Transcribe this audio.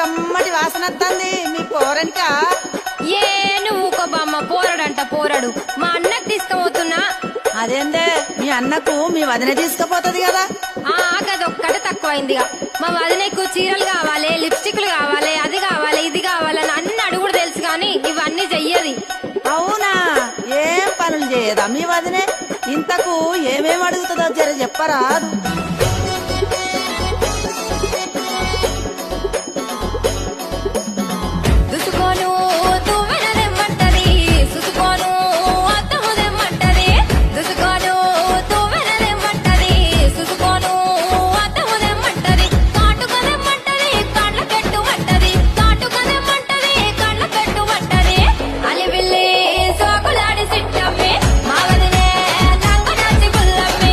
కమ్మటి వాసన వస్తుంది మీ పోరనికా? ఏ నువ్వు ఒక బొమ్మ పోరడంట పోరడు. మా అన్నకు తీసుకుపోతున్నా. అదేందే? మీ అన్నకు మీ వదిన తీసుకుపోతుంది కదా. ఆ గదొక్కటే తక్కువైందిగా. మా వదినకు చీరలు కావాలి లిప్స్టిక్లు కావాలి అది కావాలి ఇది కావాలని అన్ని అడుగుడు తెలుసు కానీ ఇవన్నీ చెయ్యది. అవునా? ఏం పనులు చేయదా మీ వదినే? ఇంతకు ఏమేం అడుగుతుందో జర చెప్పరాదు.